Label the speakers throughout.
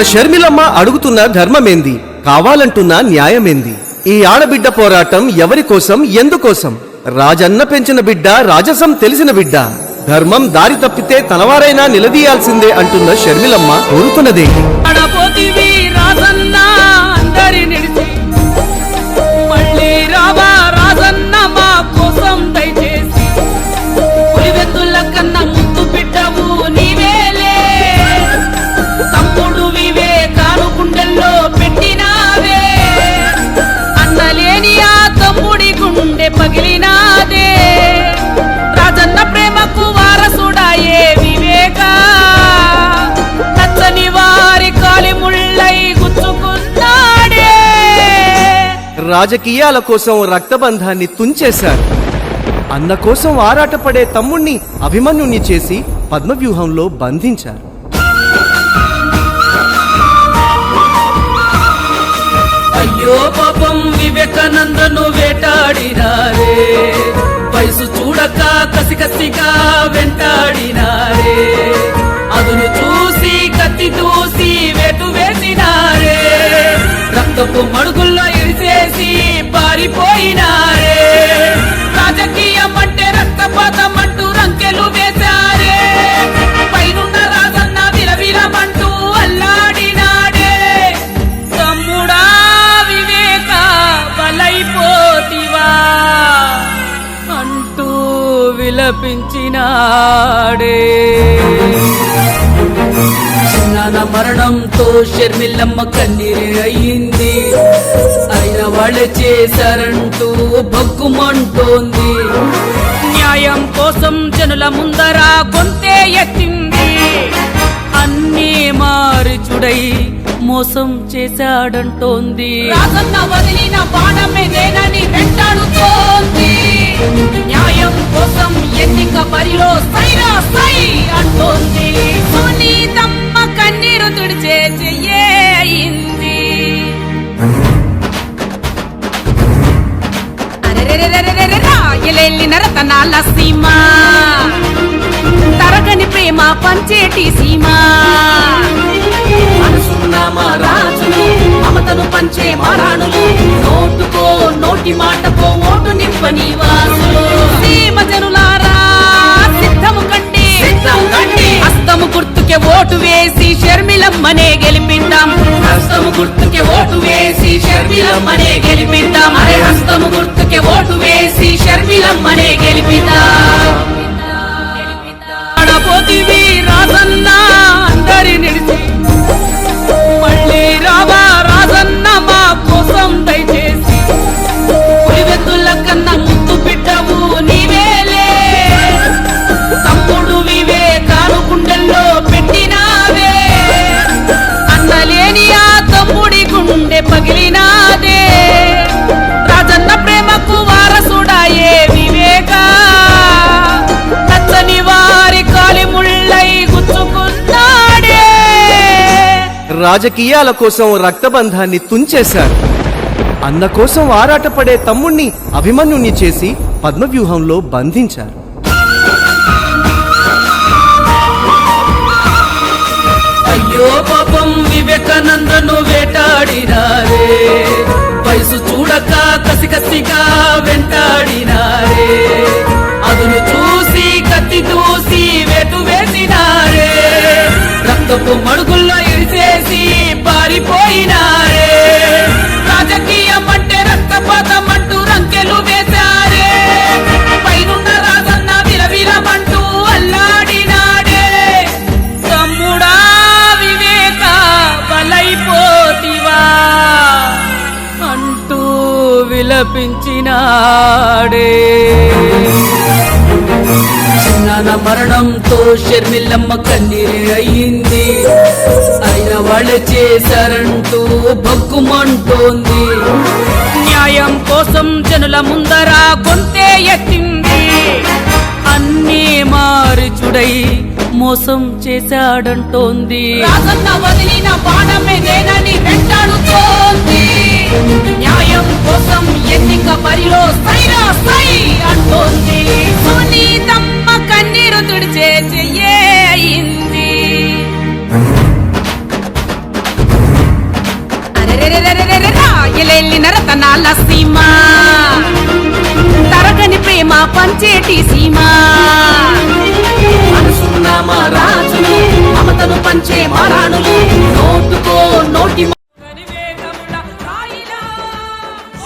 Speaker 1: మన షర్మిలమ్మ అడుగుతున్న ధర్మమేంది? కావాలంటున్న న్యాయమేంది? ఈ ఆడబిడ్డ పోరాటం ఎవరి కోసం ఎందుకోసం? రాజన్న పెంచిన బిడ్డ రాజసం తెలిసిన బిడ్డ. ధర్మం దారి తప్పితే తనవారైనా నిలదీయాల్సిందే అంటున్న షర్మిలమ్మ కోరుతున్నదేంటి? రాజకీయాల కోసం రక్తబంధాన్ని తుంచేశారు. అన్న కోసం ఆరాటపడే తమ్ముణ్ణి అభిమన్యుణ్ణి చేసి పద్మవ్యూహంలో బంధించారు.
Speaker 2: అయ్యో పాపం వివేకానందను వేటాడినారే. వయసు చూడక కసి కసిగా వెంటాడినారే. అదును చూసి కత్తి దూసి వేటు వేసినారే. రక్తపు మడుగులు పారిపోయినారే రాజకీయం అంటే రక్తపాతం అంటూ రంకెలు వేశారే. పైనున్న రాజన్న విలవిలమంటూ అల్లాడినాడే. తమ్ముడా వివేక బలైపోతివా అంటూ విలపించినాడే. చిన్నాన మరణంతో షర్మిల్లమ్మ కన్నీరే అయ్యింది చేశారంటూ భగ్గుమంటోంది. న్యాయం కోసం జనుల ముందర గొంతే ఎత్తింది. అన్నీ మారుచుడై మోసం చేశాడంటోంది. రాజన్న వదిలిన బాణమేదేనని వెంటాడుతోంది. న్యాయం కోసం ఎన్నిక బరిలో సైరా సై అంటోంది. సునీతమ్మ కన్నీరు తుడిచేసి రాయలెల్లిన రతనాల సీమ తరగని ప్రేమ పంచేటి సీమ రాజులు మమతను పంచే మరాణులు నోటుకో నోటి మాటకో ఓటు నింపని వాసులు సీమ జనులారా సిద్ధము కండి హస్తము గుర్తుకే ఓటు వేసి షర్మిలమ్మనే గెలిపిద్దాం హస్తము గుర్తుకే ఓటు వేసి షర్మిలమ్మనే గెలిపిద్దాం. అరే హస్తము గుర్తుకే ఓటు వేసి షర్మిలమ్మనే గెలిపిద్దాం. పోతివి రాజన్న అందరి నిడిచి
Speaker 1: రాజకీయాల కోసం రక్తబంధాన్ని తుంచేశారు అన్న కోసం ఆరాటపడే తమ్ముణ్ణి అభిమన్యుణ్ణి చేసి పద్మవ్యూహంలో బంధించారు.
Speaker 2: అయ్యో పాపం వివేకానందను వేటాడినారే. వయసు చూడక కసికసిగా వెంటాడినారే. అదును చూసి కత్తి దూసి వెటు వేసినారే. రక్తపు మడుగుల్లో ఇరిసేసి పారిపోయినారే. రాజకీయం అంటే రక్తపాతం అంటూ రంకెలు వేశారే. పైనున్న రాజన్న విలవిలమంటూ అల్లాడినాడే. తమ్ముడా వివేక బలైపోతివా అంటూ విలపించినాడే. చిన్నాన మరణంతో షర్మిల్లమ్మ కన్నీరే చేశారంటూ బగ్గుమంటోంది. న్యాయం కోసం జనుల ముందర కొంతే ఎత్తింది. అన్నీ మారుచుడై మోసం చేశాడంటోంది. వదిలిన బాణం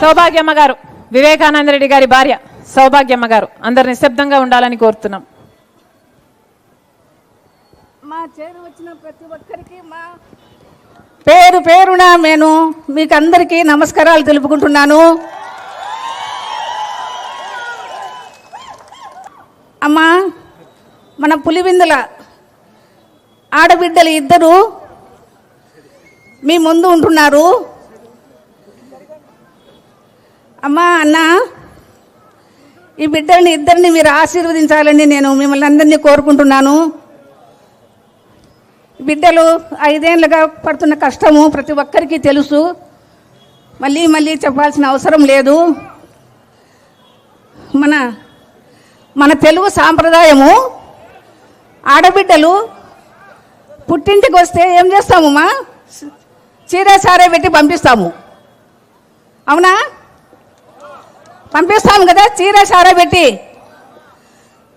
Speaker 3: సౌభాగ్యమ్మ గారు వివేకానంద రెడ్డి గారి భార్య సౌభాగ్యమ్మ గారు అందరు నిశ్శబ్దంగా ఉండాలని కోరుతున్నాం.
Speaker 4: మా చేరు వచ్చిన ప్రతి ఒక్కరికి మా పేరు పేరున నేను మీకు అందరికీ నమస్కారాలు తెలుపుకుంటున్నాను. అమ్మా మన పులివిందుల ఆడబిడ్డలు ఇద్దరు మీ ముందు ఉంటున్నారు. అమ్మా అన్న. ఈ బిడ్డల్ని ఇద్దరిని మీరు ఆశీర్వదించాలని నేను మిమ్మల్ని అందరినీ కోరుకుంటున్నాను. బిడ్డలు ఐదేళ్ళుగా పడుతున్న కష్టము ప్రతి ఒక్కరికి తెలుసు. మళ్ళీ మళ్ళీ చెప్పాల్సిన అవసరం లేదు. మన మన తెలుగు సాంప్రదాయము ఆడబిడ్డలు పుట్టింటికి వస్తే ఏం చేస్తాము మా చీర సారే పెట్టి పంపిస్తాము. అవునా? పంపిస్తాము కదా చీర సారా పెట్టి.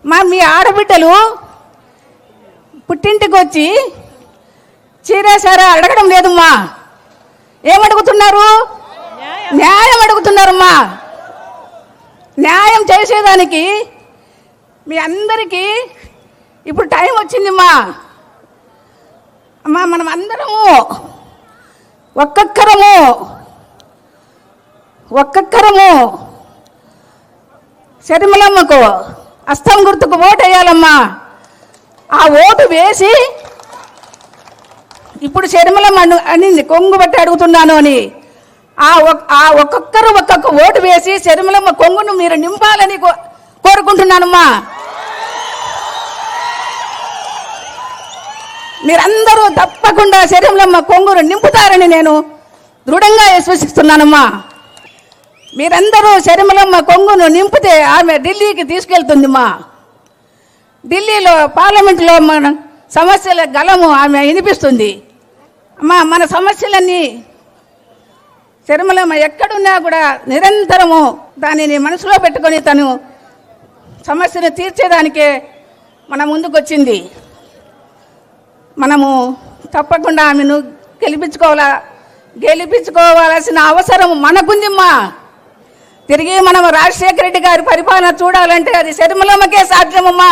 Speaker 4: మా మీ ఆడబిడ్డలు పుట్టింటికి వచ్చి చీరేశారా అడగడం లేదమ్మా ఏమడుగుతున్నారు? న్యాయం అడుగుతున్నారమ్మా న్యాయం చేసేదానికి మీ అందరికీ ఇప్పుడు టైం వచ్చిందమ్మా అమ్మా మనం అందరము ఒక్కొక్కరము ఒక్కొక్కరము శరిమలమ్మకు అస్తం గుర్తుకు ఓటు వేయాలమ్మా ఆ ఓటు వేసి ఇప్పుడు శర్మలమ్మ అనింది కొంగు బట్టి అడుగుతున్నాను అని. ఆ ఒక్- ఆ ఒక్కొక్కరు ఒక్కొక్క ఓటు వేసి శర్మలమ్మ కొంగును మీరు నింపాలని కో- కోరుకుంటున్నానమ్మా. మీరందరూ తప్పకుండా శరీరంలో కొంగును నింపుతారని నేను దృఢంగా విశ్వసిస్తున్నానమ్మా. మీరందరూ శరిమలమ్మ కొంగును నింపితే ఆమె ఢిల్లీకి తీసుకెళ్తుంది మా. ఢిల్లీలో పార్లమెంట్లో మన సమస్యల గలము ఆమె వినిపిస్తుంది. అమ్మా మన సమస్యలన్నీ శర్మలమ్మ ఎక్కడున్నా కూడా నిరంతరము దానిని మనసులో పెట్టుకొని తను సమస్యను తీర్చేదానికే మన ముందుకొచ్చింది. మనము తప్పకుండా ఆమెను గెలిపించుకోవాలా గెలిపించుకోవాల్సిన అవసరం మనకుందిమ్మా తిరిగి మనం రాజశేఖర రెడ్డి గారి పరిపాలన చూడాలంటే అది శర్మలమ్మకే సాధ్యమమ్మా.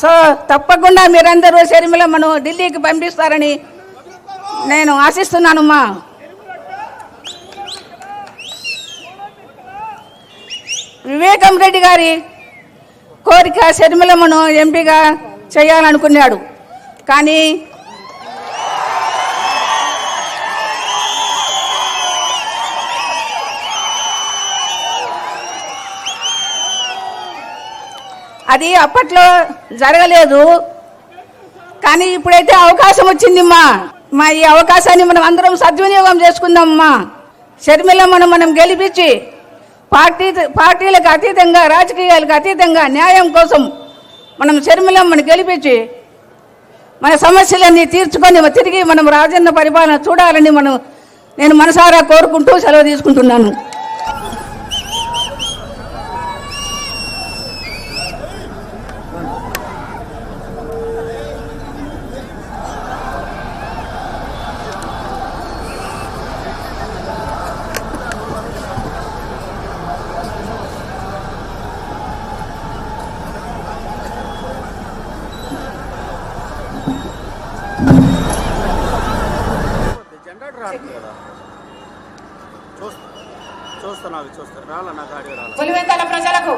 Speaker 4: సో తప్పకుండా మీరందరూ షర్మిలమ్మను ఢిల్లీకి పంపిస్తారని నేను ఆశిస్తున్నానమ్మా. వివేకం రెడ్డి గారి కోరిక షర్మిలమ్మను ఎంపీగా చేయాలనుకున్నాడు. కానీ అది అప్పట్లో జరగలేదు. కానీ ఇప్పుడైతే అవకాశం వచ్చిందిమ్మా. మా ఈ అవకాశాన్ని మనం అందరం సద్వినియోగం చేసుకుందామమ్మా. షర్మిలమ్మను మనం గెలిపించి పార్టీ పార్టీలకు అతీతంగా రాజకీయాలకు అతీతంగా న్యాయం కోసం మనం షర్మిలమ్మను గెలిపించి మన సమస్యలన్నీ తీర్చుకొని తిరిగి మనం రాజన్న పరిపాలన చూడాలని మనం నేను మనసారా కోరుకుంటూ సెలవు తీసుకుంటున్నాను.
Speaker 3: పులివెందల ప్రజలకు.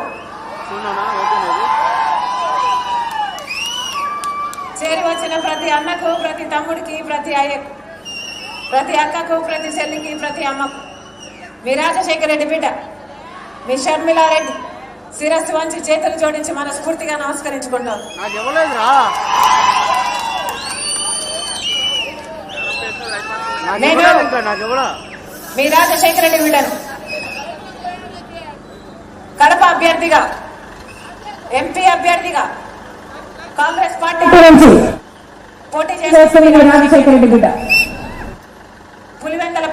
Speaker 3: చేరి వచ్చిన ప్రతి అన్నకు ప్రతి తమ్ముడికి ప్రతి అయ్యకు ప్రతి అక్కకు ప్రతి చెల్లికి ప్రతి అమ్మకు. మీ రాజశేఖర రెడ్డి బిడ్డ మీ షర్మిలారెడ్డి శిరస్సు వంచి చేతులు జోడించి మనస్ఫూర్తిగా నమస్కరించుకుంటాం. నేను- మీ రాజశేఖర రెడ్డి బిడ్డను కడప అభ్యర్థిగా ఎంపీ అభ్యర్థిగా కాంగ్రెస్ పార్టీ నుంచి పోటీ రెడ్డి బిడ్డ పులివెందల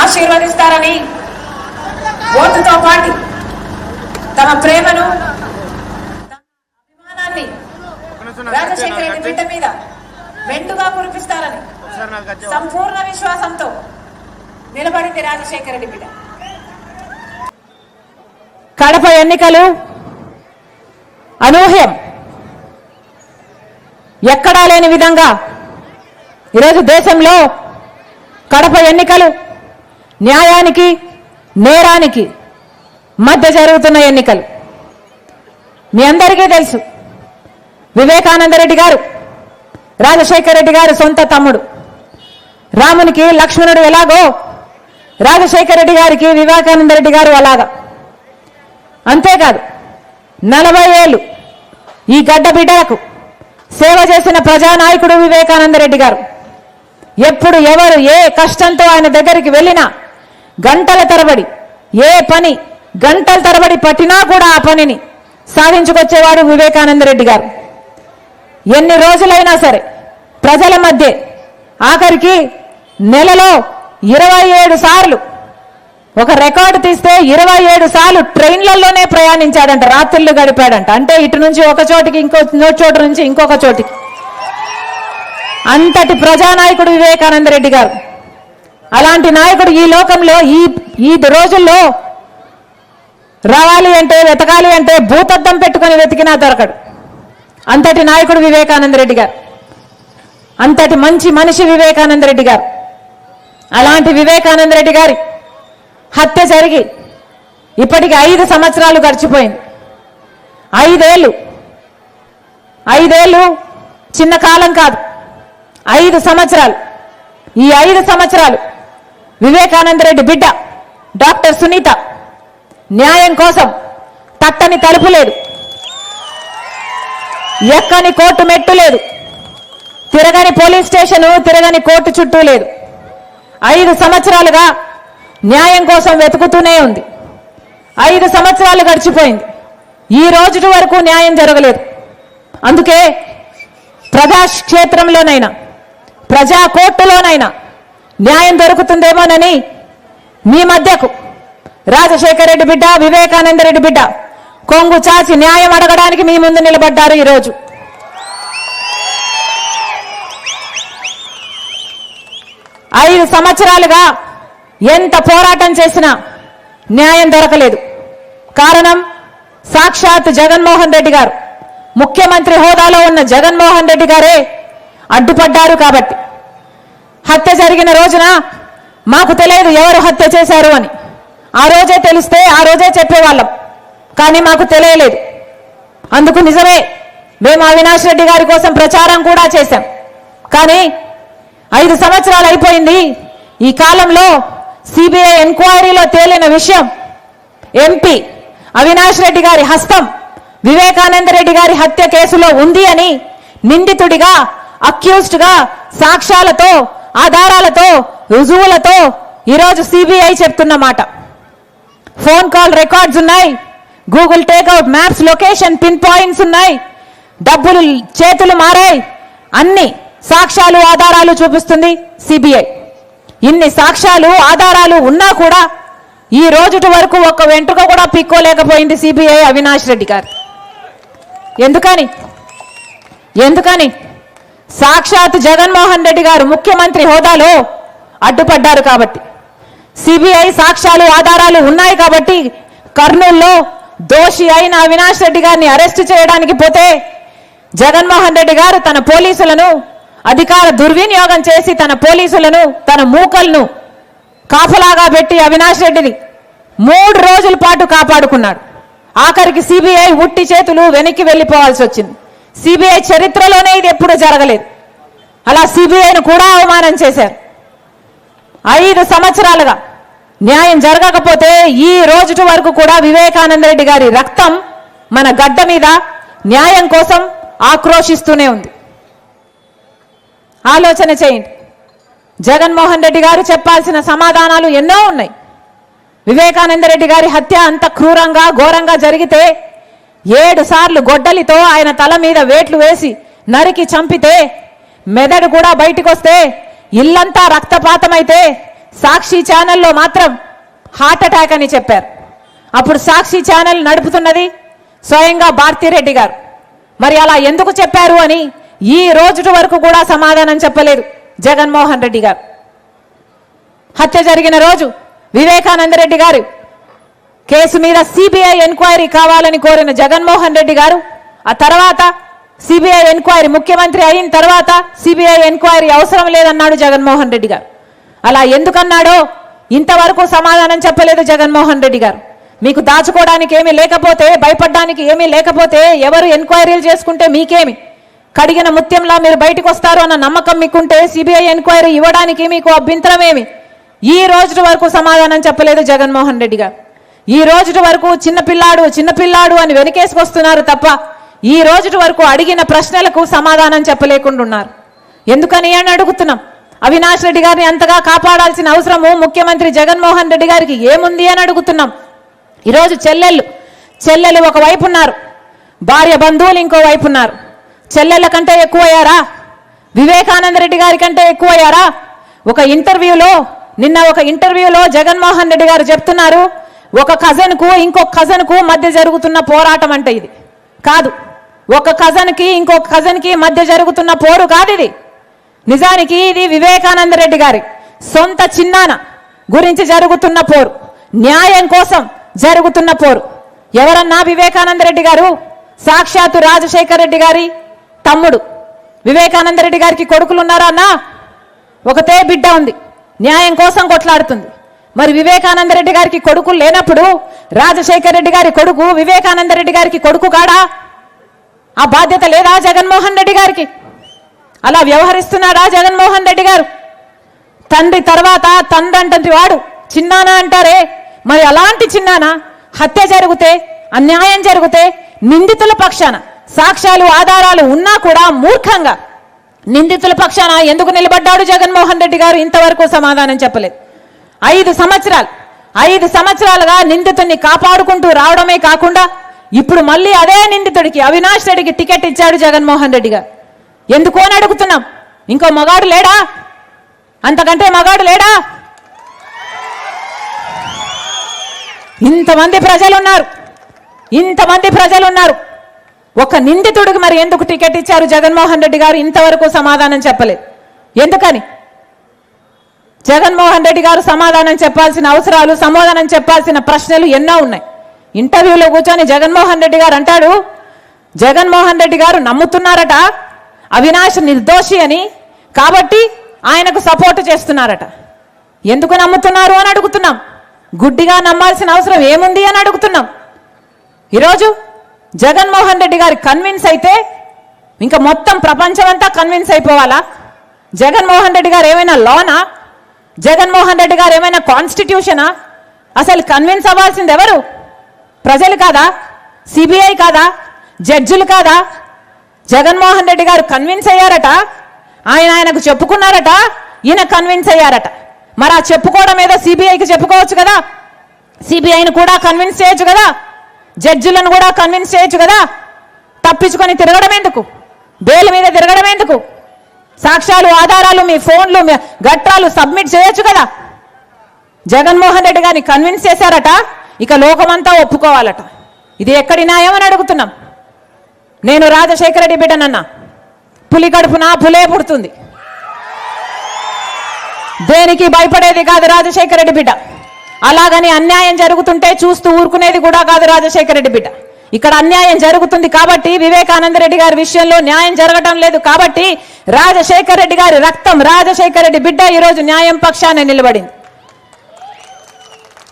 Speaker 5: ఆశీర్వదిస్తారని ఓటుతో పాటు తమ ప్రేమను తమ అభిమానాన్ని రాజశేఖర రెడ్డి బిడ్డ. మీద మెండుగా కురిపిస్తారని. సంపూర్ణ విశ్వాసంతో నిలబడింది రాజశేఖర రెడ్డి బిడ్డ
Speaker 3: కడప ఎన్నికలు అనూహ్యం. ఎక్కడా లేని విధంగా ఈరోజు దేశంలో కడప ఎన్నికలు న్యాయానికి నేరానికి మధ్య జరుగుతున్న ఎన్నికలు. మీ అందరికీ తెలుసు వివేకానందరెడ్డి గారు రాజశేఖర రెడ్డి గారు సొంత తమ్ముడు. రామునికి లక్ష్మణుడు ఎలాగో రాజశేఖర రెడ్డి గారికి వివేకానంద రెడ్డి గారు అలాగా. అంతేకాదు నలభై ఏళ్ళు ఈ గడ్డ బిడ్డలకు సేవ చేసిన ప్రజానాయకుడు వివేకానంద రెడ్డి గారు. ఎప్పుడు ఎవరు ఏ కష్టంతో ఆయన దగ్గరికి వెళ్ళినా గంటల తరబడి ఏ పని గంటల తరబడి పట్టినా కూడా ఆ పనిని సాధించుకొచ్చేవాడు వివేకానంద రెడ్డి గారు. ఎన్ని రోజులైనా సరే ప్రజల మధ్య ఆఖరికి నెలలో ఇరవై ఏడు సార్లు ఒక రికార్డు తీస్తే ఇరవై ఏడు సార్లు ట్రైన్లలోనే ప్రయాణించాడంట రాత్రులు గడిపాడంట. అంటే ఇటు నుంచి ఒక చోటికి ఇంకో ఇంకో చోటు నుంచి ఇంకొక చోటికి. అంతటి ప్రజానాయకుడు వివేకానంద రెడ్డి గారు. అలాంటి నాయకుడు ఈ లోకంలో ఈ ఈ రోజుల్లో రావాలి అంటే వెతకాలి అంటే భూతద్దం పెట్టుకుని వెతికినా దొరకడు. అంతటి నాయకుడు వివేకానంద రెడ్డి గారు. అంతటి మంచి మనిషి వివేకానంద రెడ్డి గారు. అలాంటి వివేకానంద రెడ్డి గారి హత్య జరిగి ఇప్పటికి ఐదు సంవత్సరాలు గడిచిపోయింది. ఐదేళ్ళు. ఐదేళ్ళు చిన్న కాలం కాదు. ఐదు సంవత్సరాలు. ఈ ఐదు సంవత్సరాలు వివేకానంద రెడ్డి బిడ్డ డాక్టర్ సునీత న్యాయం కోసం తట్టని తలుపు లేదు. ఎక్కని కోర్టు మెట్టు లేదు. తిరగని పోలీస్ స్టేషను తిరగని కోర్టు చుట్టూ లేదు. ఐదు సంవత్సరాలుగా న్యాయం కోసం వెతుకుతూనే ఉంది. ఐదు సంవత్సరాలు గడిచిపోయింది. ఈ రోజు వరకు న్యాయం జరగలేదు. అందుకే ప్రజాక్షేత్రంలోనైనా ప్రజా కోర్టులోనైనా న్యాయం దొరుకుతుందేమోనని మీ మధ్యకు రాజశేఖర రెడ్డి బిడ్డ వివేకానంద రెడ్డి బిడ్డ కొంగు చాచి న్యాయం అడగడానికి మీ ముందు నిలబడ్డారు ఈరోజు. ఐదు సంవత్సరాలుగా ఎంత పోరాటం చేసినా న్యాయం దొరకలేదు. కారణం సాక్షాత్ జగన్మోహన్ రెడ్డి గారు. ముఖ్యమంత్రి హోదాలో ఉన్న జగన్మోహన్ రెడ్డి గారే అడ్డుపడ్డారు కాబట్టి. హత్య జరిగిన రోజున మాకు తెలియదు ఎవరు హత్య చేశారు అని. ఆ రోజే తెలిస్తే ఆ రోజే చెప్పేవాళ్ళం. కానీ మాకు తెలియలేదు. అందుకు నిజమే మేము అవినాష్ రెడ్డి గారి కోసం ప్రచారం కూడా చేశాం. కానీ ఐదు సంవత్సరాలు అయిపోయింది. ఈ కాలంలో సిబిఐ ఎంక్వైరీలో తేలిన విషయం ఎంపీ అవినాష్ రెడ్డి గారి హస్తం వివేకానంద రెడ్డి గారి హత్య కేసులో ఉంది అని నిందితుడిగా అక్యూజ్డ్గా సాక్ష్యాలతో ఆధారాలతో రుజువులతో ఈరోజు సిబిఐ చెప్తున్న మాట. ఫోన్ కాల్ రికార్డ్స్ ఉన్నాయి Google takeout maps location pin points ఉన్నాయి డబ్బులు చేతులు మారాయి అన్ని సాక్ష్యాలు ఆధారాలు చూపిస్తుంది సిబిఐ. ఇన్ని సాక్ష్యాలు ఆధారాలు ఉన్నా కూడా ఈ రోజుటి వరకు ఒక్క వెంట్రుక కూడా పిక్కోలేకపోయింది సిబిఐ అవినాష్ రెడ్డి గారు. ఎందుకని? ఎందుకని? సాక్షాత్ జగన్మోహన్ రెడ్డి గారు ముఖ్యమంత్రి హోదాలో అడ్డుపడ్డారు కాబట్టి. సిబిఐ సాక్ష్యాలు ఆధారాలు ఉన్నాయి కాబట్టి కర్నూల్లో దోషి అయిన అవినాష్ రెడ్డి గారిని అరెస్ట్ చేయడానికి పోతే జగన్మోహన్ రెడ్డి గారు తన పోలీసులను అధికార దుర్వినియోగం చేసి తన పోలీసులను తన మూకలను కాఫలాగా పెట్టి అవినాష్ రెడ్డిని మూడు రోజుల పాటు కాపాడుకున్నాడు. ఆఖరికి సిబిఐ ఉట్టి చేతులు వెనక్కి వెళ్ళిపోవాల్సి వచ్చింది. సిబిఐ చరిత్రలోనే ఇది ఎప్పుడూ జరగలేదు. అలా సిబిఐను కూడా అవమానం చేశారు. ఐదు సంవత్సరాలుగా న్యాయం జరగకపోతే ఈ రోజుటి వరకు కూడా వివేకానంద రెడ్డి గారి రక్తం మన గడ్డ మీద న్యాయం కోసం ఆక్రోషిస్తూనే ఉంది. ఆలోచన చేయండి. జగన్మోహన్ రెడ్డి గారు చెప్పాల్సిన సమాధానాలు ఎన్నో ఉన్నాయి. వివేకానంద రెడ్డి గారి హత్య అంత క్రూరంగా ఘోరంగా జరిగితే ఏడు సార్లు గొడ్డలితో ఆయన తల మీద వేట్లు వేసి నరికి చంపితే మెదడు కూడా బయటికి వస్తే ఇల్లంతా రక్తపాతమైతే సాక్షి ఛానల్లో మాత్రం హార్ట్ అటాక్ అని చెప్పారు. అప్పుడు సాక్షి ఛానల్ నడుపుతున్నది స్వయంగా భారతిరెడ్డి గారు. మరి అలా ఎందుకు చెప్పారు అని ఈ రోజు వరకు కూడా సమాధానం చెప్పలేదు జగన్మోహన్ రెడ్డి గారు. హత్య జరిగిన రోజు వివేకానంద రెడ్డి గారు కేసు మీద సిబిఐ ఎంక్వైరీ కావాలని కోరిన జగన్మోహన్ రెడ్డి గారు ఆ తర్వాత సిబిఐ ఎంక్వైరీ ముఖ్యమంత్రి అయిన తర్వాత సిబిఐ ఎంక్వైరీ అవసరం లేదన్నాడు జగన్మోహన్ రెడ్డి గారు. అలా ఎందుకన్నాడో ఇంతవరకు సమాధానం చెప్పలేదు జగన్మోహన్ రెడ్డి గారు. మీకు దాచుకోవడానికి ఏమీ లేకపోతే భయపడడానికి ఏమీ లేకపోతే ఎవరు ఎంక్వైరీలు చేసుకుంటే మీకేమి? కడిగిన ముత్యంలా మీరు బయటకు వస్తారు అన్న నమ్మకం మీకుంటే సిబిఐ ఎంక్వైరీ ఇవ్వడానికి మీకు అభ్యంతరమేమి? ఈ రోజు వరకు సమాధానం చెప్పలేదు జగన్మోహన్ రెడ్డి గారు. ఈ రోజు వరకు చిన్నపిల్లాడు చిన్నపిల్లాడు అని వెనకేసుకొస్తున్నారు తప్ప ఈ రోజు వరకు అడిగిన ప్రశ్నలకు సమాధానం చెప్పలేకుండా ఉన్నారు ఎందుకని అని అడుగుతున్నాం. అవినాష్ రెడ్డి గారిని అంతగా కాపాడాల్సిన అవసరము ముఖ్యమంత్రి జగన్మోహన్ రెడ్డి గారికి ఏముంది అని అడుగుతున్నాం. ఈరోజు చెల్లెళ్ళు చెల్లెలు ఒక వైపు ఉన్నారు భార్య బంధువులు ఇంకో వైపు ఉన్నారు చెల్లెళ్ళ కంటే ఎక్కువయ్యారా? వివేకానంద రెడ్డి గారి కంటే ఎక్కువయ్యారా? ఒక ఇంటర్వ్యూలో నిన్న ఒక ఇంటర్వ్యూలో జగన్మోహన్ రెడ్డి గారు చెప్తున్నారు ఒక కజన్కు ఇంకొక కజన్కు మధ్య జరుగుతున్న పోరాటం అంటే ఇది. కాదు ఒక కజన్కి ఇంకొక కజన్కి మధ్య జరుగుతున్న పోరు కాదు ఇది. నిజానికి ఇది వివేకానంద రెడ్డి గారి సొంత చిన్నాన గురించి జరుగుతున్న పోరు. న్యాయం కోసం జరుగుతున్న పోరు. ఎవరన్నా వివేకానంద రెడ్డి గారు? సాక్షాత్తు రాజశేఖర్ రెడ్డి గారి తమ్ముడు. వివేకానంద రెడ్డి గారికి కొడుకులు ఉన్నారా అన్నా? ఒకతే బిడ్డ ఉంది. న్యాయం కోసం కొట్లాడుతుంది. మరి వివేకానంద రెడ్డి గారికి కొడుకులు లేనప్పుడు రాజశేఖర రెడ్డి గారి కొడుకు వివేకానంద రెడ్డి గారికి కొడుకు కాడా? ఆ బాధ్యత లేదా జగన్మోహన్ రెడ్డి గారికి? అలా వ్యవహరిస్తున్నాడా జగన్మోహన్ రెడ్డి గారు? తండ్రి తర్వాత తండ్రి అంటంటి వాడు. చిన్నానా అంటారే? మరి అలాంటి చిన్నానా? హత్య జరిగితే అన్యాయం జరిగితే నిందితుల పక్షాన సాక్ష్యాలు ఆధారాలు ఉన్నా కూడా మూర్ఖంగా. నిందితుల పక్షాన ఎందుకు నిలబడ్డాడు జగన్మోహన్ రెడ్డి గారు? ఇంతవరకు సమాధానం చెప్పలేదు. ఐదు సంవత్సరాలు ఐదు సంవత్సరాలుగా నిందితుడిని కాపాడుకుంటూ రావడమే కాకుండా ఇప్పుడు మళ్ళీ అదే నిందితుడికి అవినాష్ రెడ్డికి టికెట్ ఇచ్చాడు జగన్మోహన్ రెడ్డి గారు. ఎందుకు అని అడుగుతున్నాం? ఇంకో మగాడు లేడా? అంతకంటే మగాడు లేడా? ఇంతమంది ప్రజలు ఉన్నారు ఇంతమంది ప్రజలు ఉన్నారు ఒక నిందితుడికి మరి ఎందుకు టికెట్ ఇచ్చారు జగన్మోహన్ రెడ్డి గారు? ఇంతవరకు సమాధానం చెప్పలేదు. ఎందుకని? జగన్మోహన్ రెడ్డి గారు సమాధానం చెప్పాల్సిన అవసరాలు సమాధానం చెప్పాల్సిన ప్రశ్నలు ఎన్నో ఉన్నాయి. ఇంటర్వ్యూలో కూర్చొని జగన్మోహన్ రెడ్డి గారు అంటాడు జగన్మోహన్ రెడ్డి గారు నమ్ముతున్నారట అవినాష్ నిర్దోషి అని కాబట్టి ఆయనకు సపోర్ట్ చేస్తున్నారట. ఎందుకు నమ్ముతున్నారు అని అడుగుతున్నాం. గుడ్డిగా నమ్మాల్సిన అవసరం ఏముంది అని అడుగుతున్నాం. ఈరోజు జగన్మోహన్ రెడ్డి గారు కన్విన్స్ అయితే ఇంకా మొత్తం ప్రపంచం అంతా కన్విన్స్ అయిపోవాలా? జగన్మోహన్ రెడ్డి గారు ఏమైనా లోనా జగన్మోహన్ రెడ్డి గారు ఏమైనా కాన్స్టిట్యూషనా అసలు కన్విన్స్ అవ్వాల్సింది ఎవరు? ప్రజలు కాదా? సిబిఐ కాదా? జడ్జిలు కాదా? జగన్మోహన్ రెడ్డి గారు కన్విన్స్ అయ్యారట? ఆయన ఆయనకు చెప్పుకున్నారట? ఈయన కన్విన్స్ అయ్యారట. మరి ఆ చెప్పుకోవడం ఏదో సిబిఐకి చెప్పుకోవచ్చు కదా? సిబిఐని కూడా కన్విన్స్ చేయొచ్చు కదా? జడ్జిలను కూడా కన్విన్స్ చేయొచ్చు కదా? తప్పించుకొని తిరగడం ఎందుకు? బెయిల్ మీద తిరగడం ఎందుకు? సాక్ష్యాలు ఆధారాలు మీ ఫోన్లు మీ గట్రాలు సబ్మిట్ చేయొచ్చు కదా? జగన్మోహన్ రెడ్డి గారిని కన్విన్స్ చేశారట ఇక లోకమంతా ఒప్పుకోవాలట. ఇది ఎక్కడి న్యాయం అని అడుగుతున్నాం. నేను రాజశేఖర రెడ్డి బిడ్డనన్నా. పులి కడుపున పులే పుడుతుంది. దేనికి భయపడేది కాదు రాజశేఖర రెడ్డి బిడ్డ. అలాగని అన్యాయం జరుగుతుంటే చూస్తూ ఊరుకునేది కూడా కాదు రాజశేఖర రెడ్డి బిడ్డ. ఇక్కడ అన్యాయం జరుగుతుంది కాబట్టి వివేకానంద రెడ్డి గారి విషయంలో న్యాయం జరగటం లేదు కాబట్టి రాజశేఖర రెడ్డి గారి రక్తం రాజశేఖర రెడ్డి బిడ్డ ఈరోజు న్యాయం పక్షాన నిలబడింది.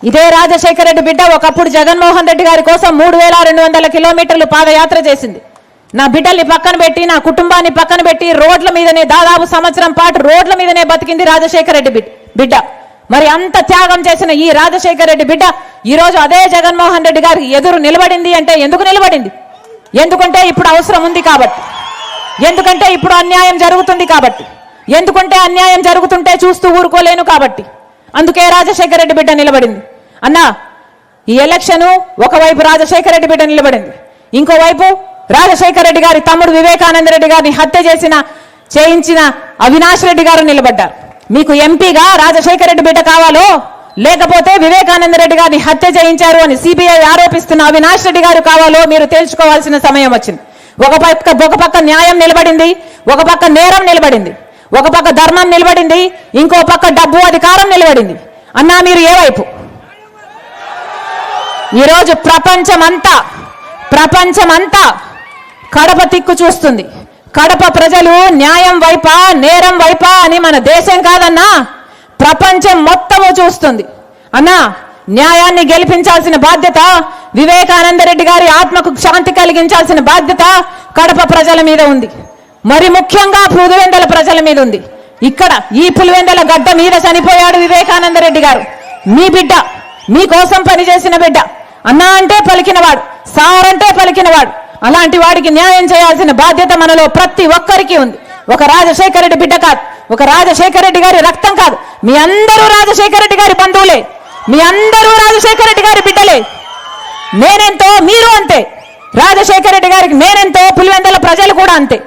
Speaker 3: ఇదే రాజశేఖర రెడ్డి బిడ్డ ఒకప్పుడు జగన్మోహన్ రెడ్డి గారి కోసం మూడు వేల రెండు వందల కిలోమీటర్లు పాదయాత్ర చేసింది. నా బిడ్డల్ని పక్కన పెట్టి నా కుటుంబాన్ని పక్కన పెట్టి రోడ్ల మీదనే దాదాపు సంవత్సరం పాటు రోడ్ల మీదనే బతికింది రాజశేఖర రెడ్డి బిడ్డ. మరి అంత త్యాగం చేసిన ఈ రాజశేఖర రెడ్డి బిడ్డ ఈ రోజు అదే జగన్మోహన్ రెడ్డి గారికి ఎదురు నిలబడింది అంటే ఎందుకు నిలబడింది? ఎందుకంటే ఇప్పుడు అవసరం ఉంది కాబట్టి. ఎందుకంటే ఇప్పుడు అన్యాయం జరుగుతుంది కాబట్టి. ఎందుకంటే అన్యాయం జరుగుతుంటే చూస్తూ ఊరుకోలేను కాబట్టి. అందుకే రాజశేఖర రెడ్డి బిడ్డ నిలబడింది. అన్నా ఈ ఎలక్షన్ ఒకవైపు రాజశేఖర రెడ్డి బిడ్డ నిలబడింది. ఇంకోవైపు రాజశేఖర రెడ్డి గారి తమ్ముడు వివేకానంద రెడ్డి గారిని హత్య చేసిన చేయించిన అవినాష్ రెడ్డి గారు నిలబడ్డారు. మీకు ఎంపీగా రాజశేఖర రెడ్డి బిడ్డ కావాలో? లేకపోతే వివేకానంద రెడ్డి గారిని హత్య చేయించారు అని సిబిఐ ఆరోపిస్తున్న అవినాష్ రెడ్డి గారు కావాలో మీరు తేల్చుకోవాల్సిన సమయం వచ్చింది. ఒక పక్క ఒక పక్క న్యాయం నిలబడింది ఒక పక్క నేరం నిలబడింది ఒక పక్క ధర్మం నిలబడింది ఇంకో పక్క డబ్బు అధికారం నిలబడింది. అన్నా మీరు ఏ వైపు? ఈరోజు ప్రపంచమంతా ప్రపంచమంతా కడప తిక్కు చూస్తుంది. కడప ప్రజలు న్యాయం వైపా నేరం వైపా అని మన దేశం కాదన్నా ప్రపంచం మొత్తము చూస్తుంది. అన్నా న్యాయాన్ని గెలిపించాల్సిన బాధ్యత వివేకానంద రెడ్డి గారి ఆత్మకు శాంతి కలిగించాల్సిన బాధ్యత కడప ప్రజల మీద ఉంది. మరి ముఖ్యంగా పులివెందల ప్రజల మీద ఉంది. ఇక్కడ ఈ పులివెందల గడ్డ మీద చనిపోయాడు వివేకానంద రెడ్డి గారు. మీ బిడ్డ మీకోసం పనిచేసిన బిడ్డ. అన్నా అంటే పలికినవాడు సార్ అంటే పలికినవాడు. అలాంటి వాడికి న్యాయం చేయాల్సిన బాధ్యత మనలో ప్రతి ఒక్కరికి ఉంది. ఒక రాజశేఖర రెడ్డి బిడ్డ కాదు. ఒక రాజశేఖర రెడ్డి గారి రక్తం కాదు. మీ అందరూ రాజశేఖర రెడ్డి గారి బంధువులే. మీ అందరూ రాజశేఖర రెడ్డి గారి బిడ్డలే. నేనెంతో మీరు అంతే. రాజశేఖర రెడ్డి గారికి నేనెంతో పులివెందల ప్రజలు కూడా అంతే.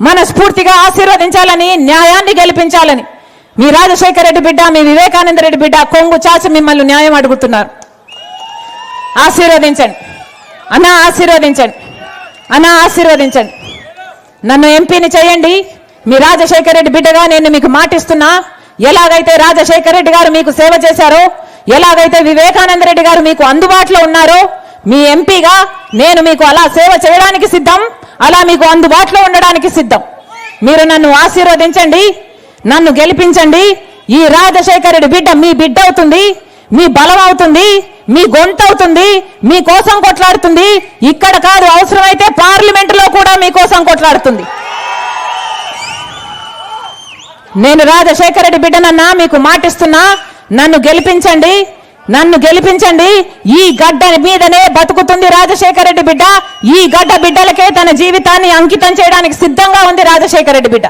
Speaker 3: మనస్ఫూర్తిగా ఆశీర్వదించాలని న్యాయాన్ని గెలిపించాలని. మీ రాజశేఖర రెడ్డి బిడ్డ మీ వివేకానంద రెడ్డి బిడ్డ కొంగు చాచి మిమ్మల్ని న్యాయం అడుగుతున్నారు. ఆశీర్వదించండి. అన్న ఆశీర్వదించండి. అన్న ఆశీర్వదించండి. నన్ను ఎంపీని చేయండి. మీ రాజశేఖర రెడ్డి బిడ్డగా నేను మీకు మాటిస్తున్నా. ఎలాగైతే రాజశేఖర రెడ్డి గారు మీకు సేవ చేశారో ఎలాగైతే వివేకానంద రెడ్డి గారు మీకు అందుబాటులో ఉన్నారో మీ ఎంపీగా నేను మీకు అలా సేవ చేయడానికి సిద్ధం అలా మీకు అందుబాటులో ఉండడానికి సిద్ధం. మీరు నన్ను ఆశీర్వదించండి నన్ను గెలిపించండి. ఈ రాజశేఖర రెడ్డి బిడ్డ మీ బిడ్డ అవుతుంది. మీ బలం అవుతుంది మీ గొంతు అవుతుంది మీ కోసం కొట్లాడుతుంది. ఇక్కడ కాదు అవసరమైతే పార్లమెంట్లో కూడా మీకోసం కొట్లాడుతుంది. నేను రాజశేఖర రెడ్డి బిడ్డనన్నా మీకు మాటిస్తున్నా నన్ను గెలిపించండి నన్ను గెలిపించండి. ఈ గడ్డ మీదనే బతుకుతుంది రాజశేఖర రెడ్డి బిడ్డ. ఈ గడ్డ బిడ్డలకే తన జీవితాన్ని అంకితం చేయడానికి సిద్ధంగా ఉంది రాజశేఖర రెడ్డి బిడ్డ.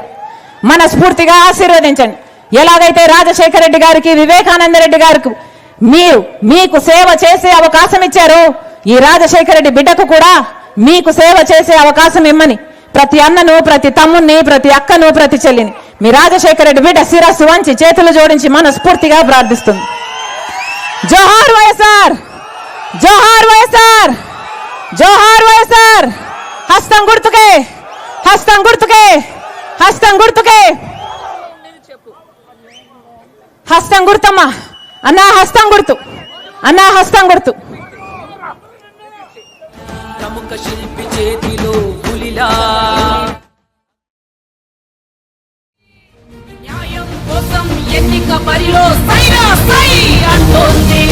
Speaker 3: మనస్ఫూర్తిగా ఆశీర్వదించండి. ఎలాగైతే రాజశేఖర రెడ్డి గారికి వివేకానంద రెడ్డి గారికి మీరు మీకు సేవ చేసే అవకాశం ఇచ్చారు. ఈ రాజశేఖర రెడ్డి బిడ్డకు కూడా మీకు సేవ చేసే అవకాశం ఇమ్మని. ప్రతి అన్నను ప్రతి తమ్ముణ్ణి ప్రతి అక్కను ప్రతి చెల్లిని. మీ రాజశేఖర రెడ్డి బిడ్డ శిరస్సు వంచి చేతులు జోడించి మనస్ఫూర్తిగా ప్రార్థిస్తుంది. జోహార్ వైఎస్ఆర్! జోహార్ వైఎస్ఆర్! జోహార్ వైఎస్ఆర్! హస్తం గుర్తుకే! హస్తం గుర్తుకే! హస్తం గుర్తుకే! హస్తం గుర్తమ్మా! అన్నా హస్తం గుర్తు అన్నా హస్తం గుర్తు
Speaker 2: ప్రముఖ శిల్పి చేతిలో పులిలా. న్యాయం కోసం ఎన్నిక బరిలో సైరా సై అంటోంది.